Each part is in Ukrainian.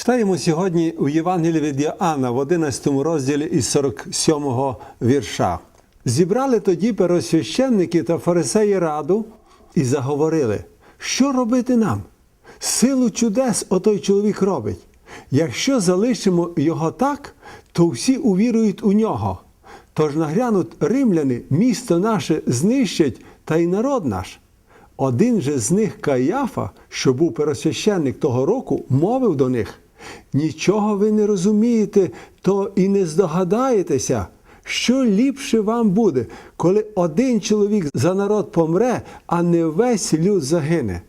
Читаємо сьогодні у Євангелії від Іоанна в 11 розділі із 47 вірша. Зібрали тоді первосвященники та фарисеї раду і заговорили, що робити нам? Силу чудес отой чоловік робить. Якщо залишимо його так, то всі увірують у нього. Тож нагрянуть римляни, місто наше знищать та й народ наш. Один же з них Каяфа, що був первосвященник того року, мовив до них: Нічого ви не розумієте, то і не здогадаєтеся, що ліпше вам буде, коли один чоловік за народ помре, а не весь люд загине.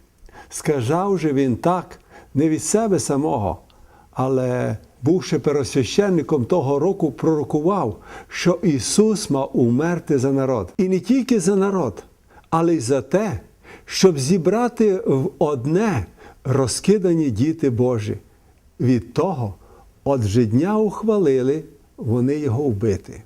Сказав же він так, не від себе самого, але, бувши первосвященником того року, пророкував, що Ісус мав умерти за народ. І не тільки за народ, але й за те, щоб зібрати в одне розкидані діти Божі. Від того, от же дня ухвалили вони його вбити.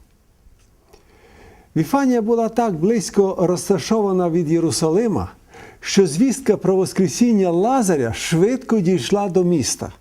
Віфанія була так близько розташована від Єрусалима, що звістка про Воскресіння Лазаря швидко дійшла до міста.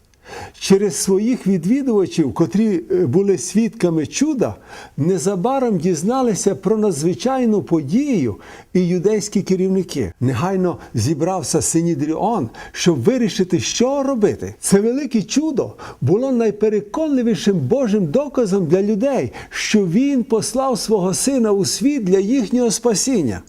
Через своїх відвідувачів, котрі е, були свідками чуда, незабаром дізналися про надзвичайну подію і юдейські керівники. Негайно зібрався Синідріон, щоб вирішити, що робити. Це велике чудо було найпереконливішим Божим доказом для людей, що він послав свого сина у світ для їхнього спасіння.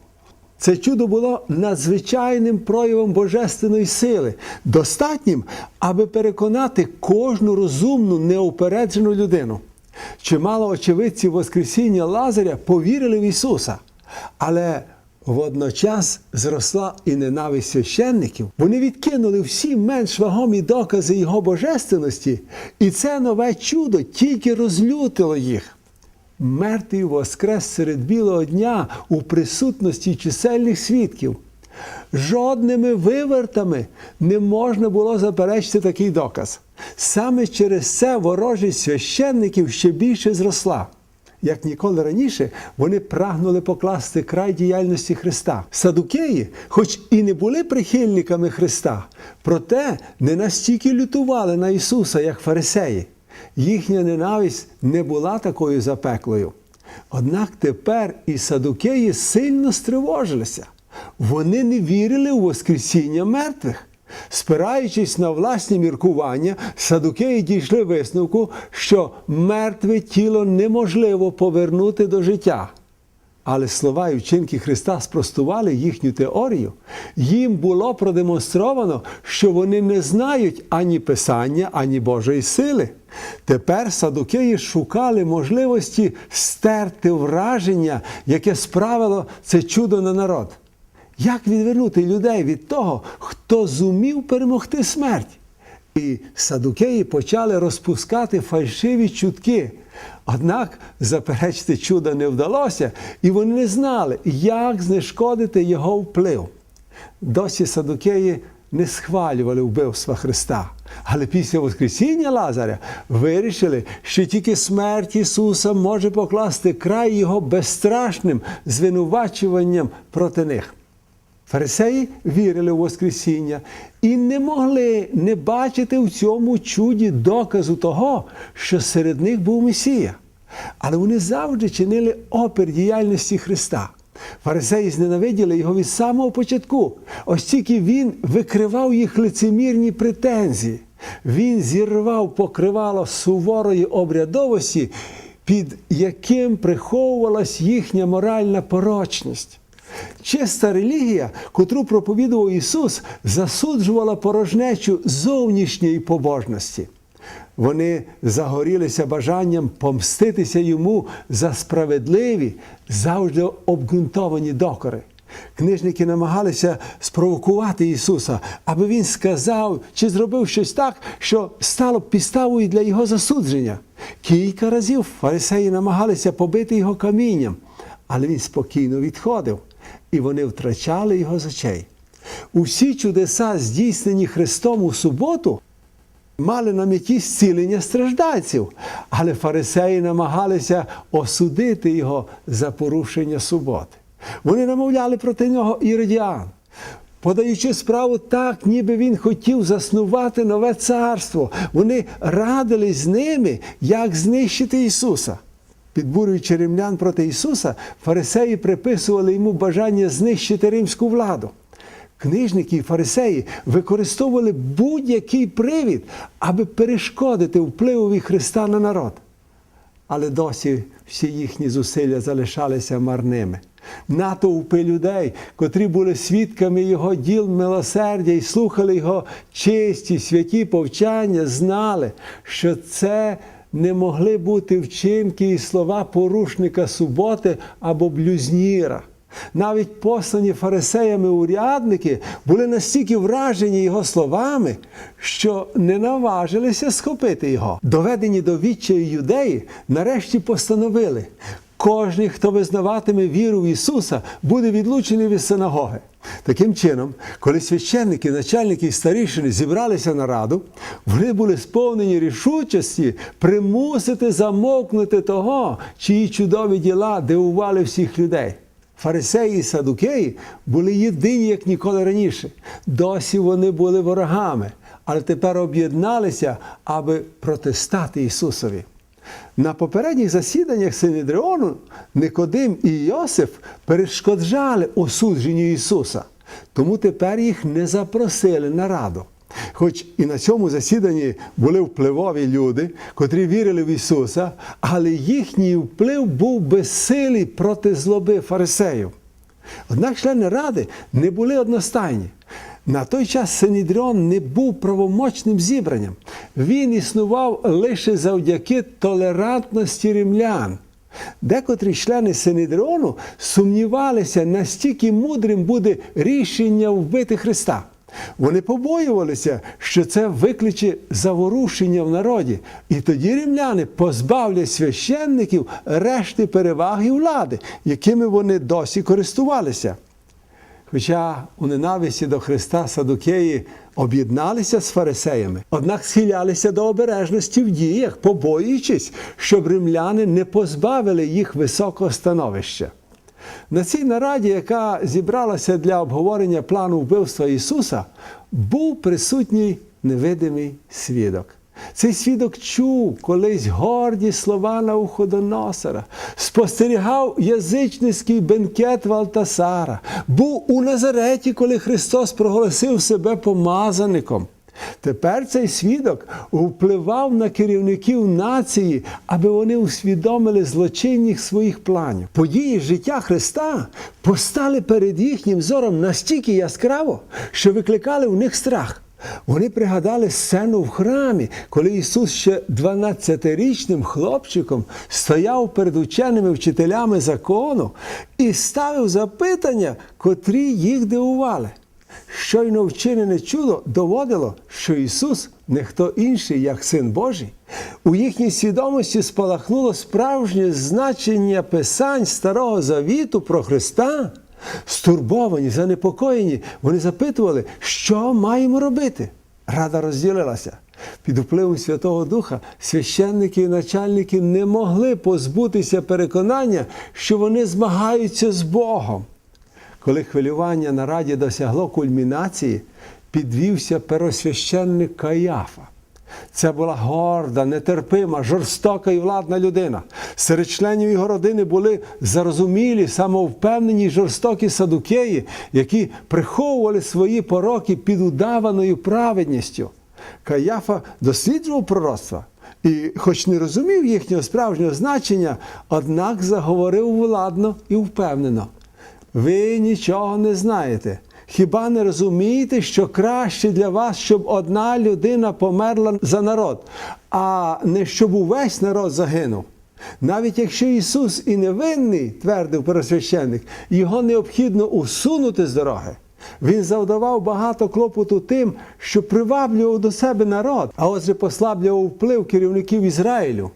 Це чудо було надзвичайним проявом божественної сили, достатнім, аби переконати кожну розумну, неупереджену людину. Чимало очевидців Воскресіння Лазаря повірили в Ісуса, але водночас зросла і ненависть священників. Вони відкинули всі менш вагомі докази Його божественності, і це нове чудо тільки розлютило їх. Мертвий воскрес серед білого дня у присутності чисельних свідків. Жодними вивертами не можна було заперечити такий доказ. Саме через це ворожість священників ще більше зросла. Як ніколи раніше, вони прагнули покласти край діяльності Христа. Садукеї, хоч і не були прихильниками Христа, проте не настільки лютували на Ісуса, як фарисеї їхня ненависть не була такою запеклою. Однак тепер і садукеї сильно стривожилися. Вони не вірили у Воскресіння мертвих. Спираючись на власні міркування, садукеї дійшли висновку, що мертве тіло неможливо повернути до життя. Але слова і вчинки Христа спростували їхню теорію. Їм було продемонстровано, що вони не знають ані Писання, ані Божої сили. Тепер садукеї шукали можливості стерти враження, яке справило це чудо на народ. Як відвернути людей від того, хто зумів перемогти смерть? І садукеї почали розпускати фальшиві чутки. Однак заперечити чудо не вдалося, і вони не знали, як знешкодити його вплив. Досі садукеї не схвалювали вбивства Христа. Але після Воскресіння Лазаря вирішили, що тільки смерть Ісуса може покласти край Його безстрашним звинувачуванням проти них. Фарисеї вірили в Воскресіння і не могли не бачити в цьому чуді доказу того, що серед них був Месія. Але вони завжди чинили опір діяльності Христа. Фарисеї зненавиділи його від самого початку, ось тільки він викривав їх лицемірні претензії. Він зірвав покривало суворої обрядовості, під яким приховувалась їхня моральна порочність. Чиста релігія, котру проповідував Ісус, засуджувала порожнечу зовнішньої побожності. Вони загорілися бажанням помститися йому за справедливі, завжди обґрунтовані докори. Книжники намагалися спровокувати Ісуса, аби Він сказав чи зробив щось так, що стало підставою для Його засудження. Кілька разів фарисеї намагалися побити його камінням, але він спокійно відходив, і вони втрачали його з очей. Усі чудеса, здійснені Христом у суботу, мали на меті зцілення страждальців, але фарисеї намагалися осудити його за порушення суботи. Вони намовляли проти нього іродіан. подаючи справу так, ніби він хотів заснувати нове царство. Вони радились з ними, як знищити Ісуса. Підбурюючи римлян проти Ісуса, фарисеї приписували йому бажання знищити римську владу. Книжники і фарисеї використовували будь-який привід, аби перешкодити впливові Христа на народ. Але досі всі їхні зусилля залишалися марними. Натовпи людей, котрі були свідками його діл милосердя і слухали його чисті, святі повчання, знали, що це не могли бути вчинки і слова порушника суботи або блюзніра. Навіть послані фарисеями урядники були настільки вражені його словами, що не наважилися схопити його. Доведені до відчаю юдеї, нарешті постановили: кожен, хто визнаватиме віру в Ісуса, буде відлучений від синагоги. Таким чином, коли священники, начальники і старішини зібралися на раду, вони були сповнені рішучості примусити замовкнути того, чиї чудові діла дивували всіх людей. Фарисеї і садукеї були єдині, як ніколи раніше. Досі вони були ворогами, але тепер об'єдналися, аби протистати Ісусові. На попередніх засіданнях Синедріону Никодим і Йосиф перешкоджали осудженню Ісуса, тому тепер їх не запросили на раду. Хоч і на цьому засіданні були впливові люди, котрі вірили в Ісуса, але їхній вплив був безсилий проти злоби фарисеїв. Однак члени ради не були одностайні. На той час Синідріон не був правомочним зібранням. Він існував лише завдяки толерантності римлян. Декотрі члени Синідріону сумнівалися, настільки мудрим буде рішення вбити Христа. Вони побоювалися, що це викличе заворушення в народі, і тоді римляни позбавлять священників решти переваги влади, якими вони досі користувалися. Хоча у ненависті до Христа Садукеї об'єдналися з фарисеями, однак схилялися до обережності в діях, побоюючись, щоб римляни не позбавили їх високого становища. На цій нараді, яка зібралася для обговорення плану вбивства Ісуса, був присутній невидимий свідок. Цей свідок чув колись горді слова Навуходоносора, спостерігав язичницький бенкет Валтасара, був у Назареті, коли Христос проголосив себе помазаником. Тепер цей свідок впливав на керівників нації, аби вони усвідомили злочинність своїх планів. Події життя Христа постали перед їхнім зором настільки яскраво, що викликали в них страх. Вони пригадали сцену в храмі, коли Ісус ще 12-річним хлопчиком стояв перед ученими вчителями закону і ставив запитання, котрі їх дивували. Щойно вчинене чудо доводило, що Ісус не хто інший, як Син Божий. У їхній свідомості спалахнуло справжнє значення Писань Старого Завіту про Христа. Стурбовані, занепокоєні, вони запитували, що маємо робити. Рада розділилася. Під впливом Святого Духа священники і начальники не могли позбутися переконання, що вони змагаються з Богом. Коли хвилювання на раді досягло кульмінації, підвівся первосвященник Каяфа. Це була горда, нетерпима, жорстока і владна людина. Серед членів його родини були зарозумілі, самовпевнені жорстокі садукеї, які приховували свої пороки під удаваною праведністю. Каяфа досліджував пророцтва і, хоч не розумів їхнього справжнього значення, однак заговорив владно і впевнено. Ви нічого не знаєте. Хіба не розумієте, що краще для вас, щоб одна людина померла за народ, а не щоб увесь народ загинув? Навіть якщо Ісус і невинний, твердив первосвященник, його необхідно усунути з дороги. Він завдавав багато клопоту тим, що приваблював до себе народ, а отже послаблював вплив керівників Ізраїлю.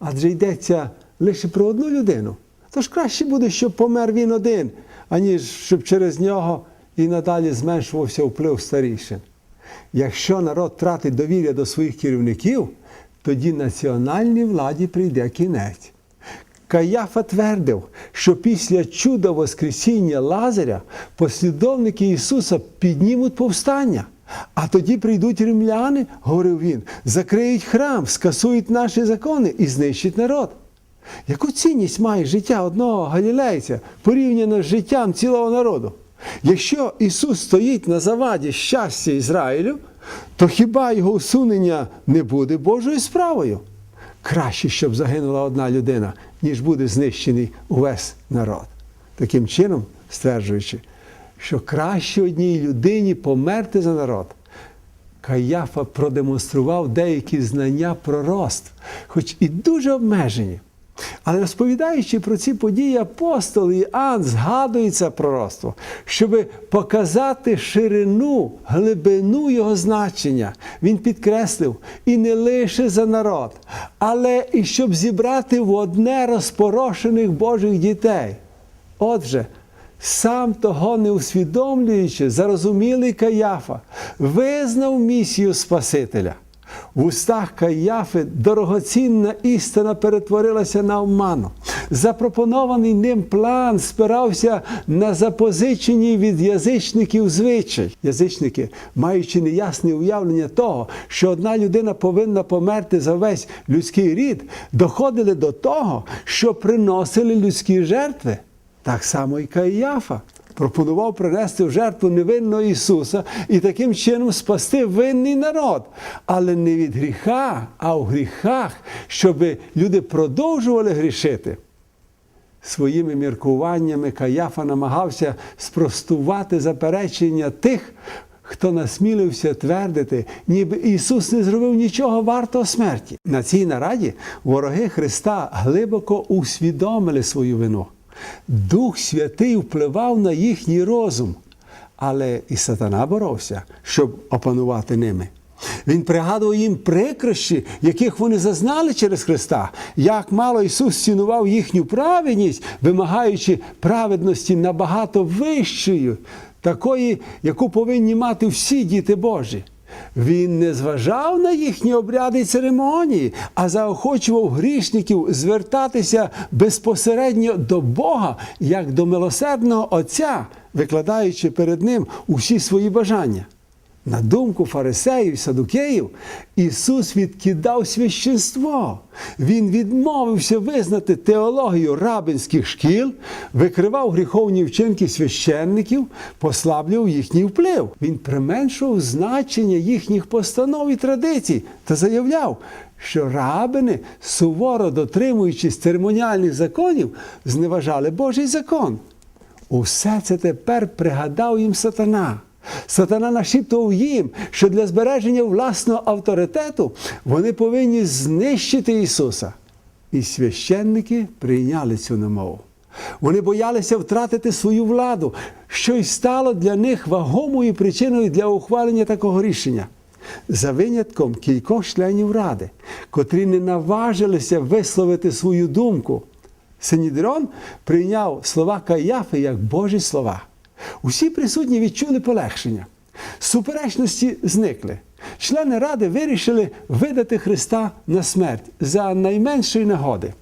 Адже йдеться лише про одну людину. Тож краще буде, щоб помер він один, аніж щоб через нього і надалі зменшувався вплив старішин. Якщо народ тратить довір'я до своїх керівників, тоді національній владі прийде кінець. Каяфа твердив, що після чуда Воскресіння Лазаря послідовники Ісуса піднімуть повстання. А тоді прийдуть римляни, говорив він, закриють храм, скасують наші закони і знищать народ. Яку цінність має життя одного галілейця порівняно з життям цілого народу? Якщо Ісус стоїть на заваді щастя Ізраїлю, то хіба його усунення не буде Божою справою? Краще, щоб загинула одна людина, ніж буде знищений увесь народ. Таким чином, стверджуючи, що краще одній людині померти за народ. Каяфа продемонстрував деякі знання пророцтв, хоч і дуже обмежені. Але розповідаючи про ці події, апостол Іоанн згадує це пророцтво, щоб показати ширину, глибину його значення. Він підкреслив і не лише за народ, але і щоб зібрати в одне розпорошених Божих дітей. Отже, сам того не усвідомлюючи, зарозумілий Каяфа визнав місію Спасителя. В устах Каяфи дорогоцінна істина перетворилася на обману. Запропонований ним план спирався на запозичені від язичників звичай. Язичники, маючи неясне уявлення того, що одна людина повинна померти за весь людський рід, доходили до того, що приносили людські жертви. Так само і Каяфа пропонував принести в жертву невинного Ісуса і таким чином спасти винний народ, але не від гріха, а у гріхах, щоб люди продовжували грішити. Своїми міркуваннями Каяфа намагався спростувати заперечення тих, хто насмілився твердити, ніби Ісус не зробив нічого вартого смерті. На цій нараді вороги Христа глибоко усвідомили свою вину. Дух Святий впливав на їхній розум, але і сатана боровся, щоб опанувати ними. Він пригадував їм прикрощі, яких вони зазнали через Христа, як мало Ісус цінував їхню праведність, вимагаючи праведності набагато вищої, такої, яку повинні мати всі діти Божі. Він не зважав на їхні обряди і церемонії, а заохочував грішників звертатися безпосередньо до Бога, як до милосердного Отця, викладаючи перед Ним усі свої бажання. На думку фарисеїв і садукеїв, Ісус відкидав священство. Він відмовився визнати теологію рабинських шкіл, викривав гріховні вчинки священників, послаблював їхній вплив. Він применшував значення їхніх постанов і традицій та заявляв, що рабини, суворо дотримуючись церемоніальних законів, зневажали Божий закон. Усе це тепер пригадав їм сатана. Сатана нашіптував їм, що для збереження власного авторитету вони повинні знищити Ісуса. І священники прийняли цю намову. Вони боялися втратити свою владу, що й стало для них вагомою причиною для ухвалення такого рішення. За винятком кількох членів ради, котрі не наважилися висловити свою думку. Синідрон прийняв слова Каяфи як Божі слова. Усі присутні відчули полегшення. Суперечності зникли. Члени ради вирішили видати Христа на смерть за найменшої нагоди.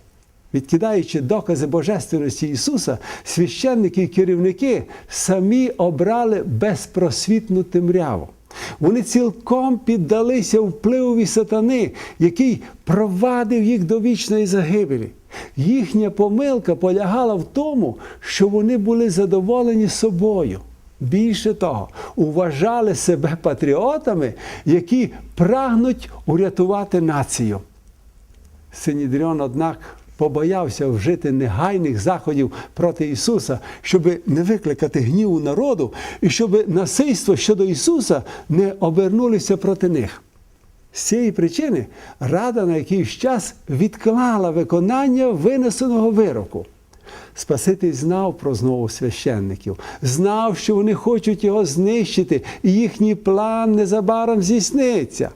Відкидаючи докази божественності Ісуса, священники і керівники самі обрали безпросвітну темряву. Вони цілком піддалися впливові сатани, який провадив їх до вічної загибелі. Їхня помилка полягала в тому, що вони були задоволені собою. Більше того, вважали себе патріотами, які прагнуть урятувати націю. Синідріон, однак, побоявся вжити негайних заходів проти Ісуса, щоб не викликати гніву народу і щоб насильство щодо Ісуса не обернулися проти них. З цієї причини Рада на якийсь час відклала виконання винесеного вироку. Спаситель знав про знову священників, знав, що вони хочуть його знищити, і їхній план незабаром здійсниться.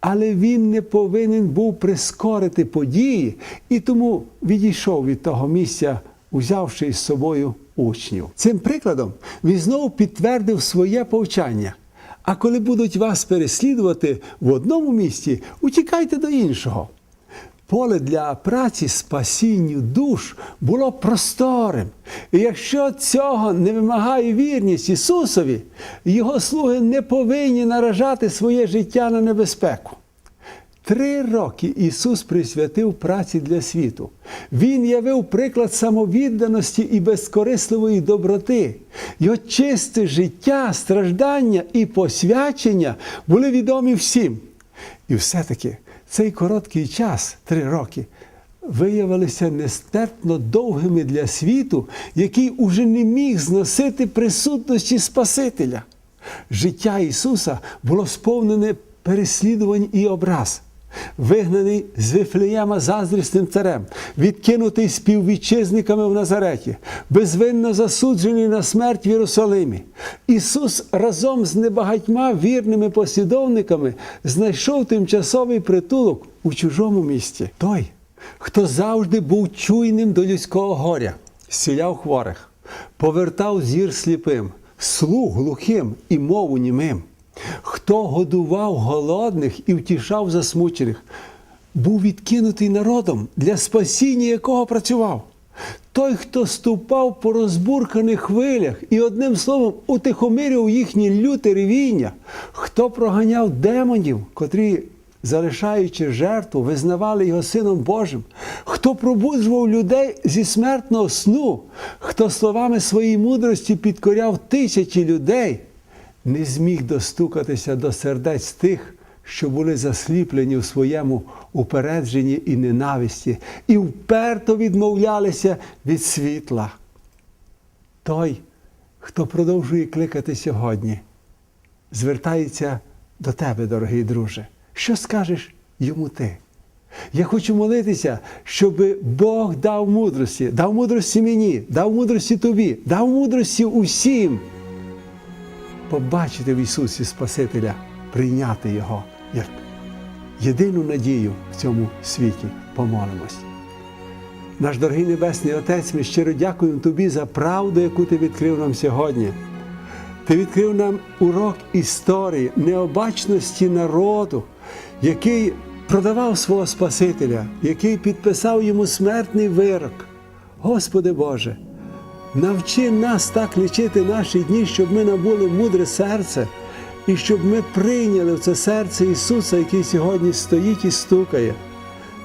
Але він не повинен був прискорити події і тому відійшов від того місця, узявши із собою учнів. Цим прикладом він знову підтвердив своє повчання. А коли будуть вас переслідувати в одному місці, утікайте до іншого. поле для праці спасінню душ було просторим. І якщо цього не вимагає вірність Ісусові, Його слуги не повинні наражати своє життя на небезпеку. Три роки Ісус присвятив праці для світу. Він явив приклад самовідданості і безкорисливої доброти. Його чисте життя, страждання і посвячення були відомі всім. І все-таки цей короткий час, три роки, виявилися нестерпно довгими для світу, який уже не міг зносити присутності Спасителя. Життя Ісуса було сповнене переслідувань і образ. Вигнаний з Вифлеєма заздрісним царем, відкинутий співвітчизниками в Назареті, безвинно засуджений на смерть в Єрусалимі. Ісус разом з небагатьма вірними послідовниками знайшов тимчасовий притулок у чужому місті. Той, хто завжди був чуйним до людського горя, зціляв хворих, повертав зір сліпим, слух глухим і мову німим. Хто годував голодних і втішав засмучених, був відкинутий народом, для спасіння якого працював. Той, хто ступав по розбурканих хвилях і одним словом утихомирював їхнє люте ревіння, хто проганяв демонів, котрі, залишаючи жертву, визнавали його Сином Божим, хто пробуджував людей зі смертного сну, хто словами своєї мудрості підкоряв тисячі людей не зміг достукатися до сердець тих, що були засліплені у своєму упередженні і ненависті, і вперто відмовлялися від світла. Той, хто продовжує кликати сьогодні, звертається до тебе, дорогий друже. Що скажеш йому ти? Я хочу молитися, щоб Бог дав мудрості, дав мудрості мені, дав мудрості тобі, дав мудрості усім побачити в Ісусі Спасителя, прийняти Його як єдину надію в цьому світі. Помолимось. Наш дорогий Небесний Отець, ми щиро дякуємо Тобі за правду, яку Ти відкрив нам сьогодні. Ти відкрив нам урок історії, необачності народу, який продавав свого Спасителя, який підписав йому смертний вирок. Господи Боже, навчи нас так лічити наші дні, щоб ми набули мудре серце, і щоб ми прийняли в це серце Ісуса, який сьогодні стоїть і стукає.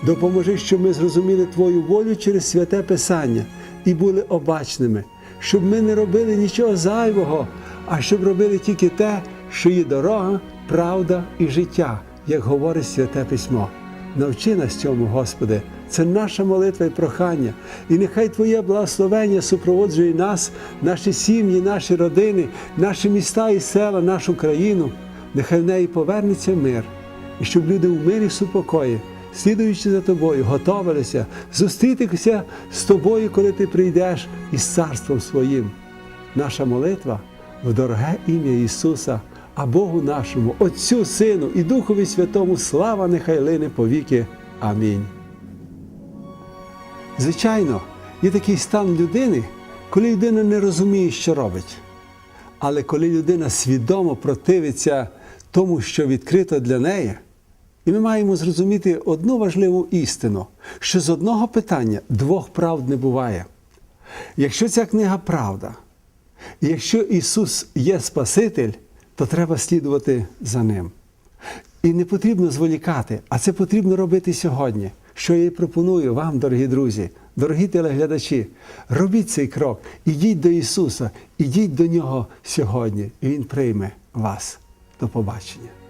Допоможи, щоб ми зрозуміли Твою волю через святе Писання і були обачними, щоб ми не робили нічого зайвого, а щоб робили тільки те, що є дорога, правда і життя, як говорить святе письмо. Навчи нас цьому, Господи, це наша молитва і прохання. І нехай Твоє благословення супроводжує нас, наші сім'ї, наші родини, наші міста і села, нашу країну. Нехай в неї повернеться мир, і щоб люди в мирі супокої, слідуючи за тобою, готовилися зустрітися з тобою, коли ти прийдеш із царством своїм. Наша молитва в дороге ім'я Ісуса, а Богу нашому, Отцю, Сину і Духові Святому, слава нехай лине повіки. Амінь. Звичайно, є такий стан людини, коли людина не розуміє, що робить. Але коли людина свідомо противиться тому, що відкрито для неї, і ми маємо зрозуміти одну важливу істину, що з одного питання двох правд не буває. Якщо ця книга правда, і якщо Ісус є Спаситель, то треба слідувати за Ним. І не потрібно зволікати, а це потрібно робити сьогодні. Що я пропоную вам, дорогі друзі, дорогі телеглядачі, робіть цей крок, ідіть до Ісуса, ідіть до Нього сьогодні, і Він прийме вас. До побачення.